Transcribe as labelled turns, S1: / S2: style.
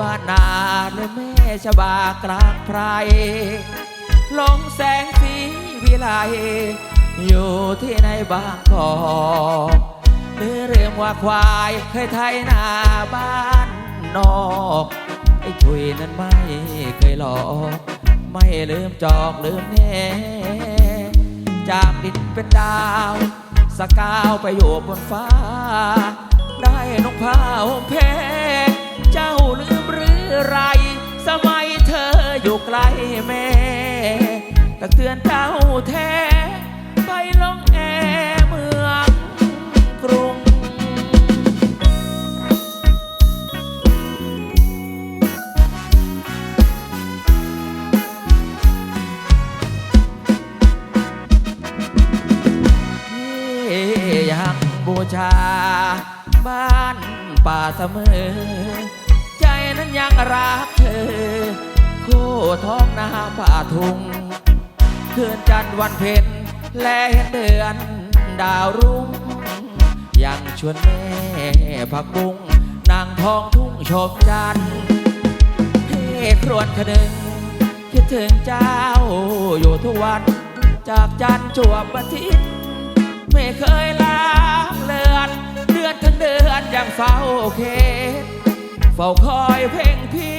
S1: บ้านนาและแม่ชบากลางไพรลงแสงสีวิไลอยู่ที่ในบางกอกหรือเรื่องว่าควายเคยไทยนาบ้านนอกไอ้ถุยนั้นไม่เคยหลอกไม่ลืมจอกลืมแน่จากดินเป็นดาวสกาวไปอยู่บนฟ้า ได้นกพาห่มเพเจ้าลืมหรือ ไร สมัยเธออยู่ไกลแม่ตักเตือนเจ้าแท้ ไปลงแอเมืองกรุง ที่ยังบูชา บ้านป่าเสมอ นั้นยังรักเธอ โคท้องนาป่าทุ่งคืนจันทร์วันเพ็ญและเห็นเดือนดาวรุ่ง ยังชวนแม่ผักบุ้งนางทองทุ่งชมจันทร์เพ่ครวญคนึงคิดถึงเจ้าอยู่ทุกวัน จากจันจวบอาทิตย์ไม่เคยล้างเลือนเดือนทั้งเดือนยังเฝ้าเคส เฝ้าคอยเพ่งพี่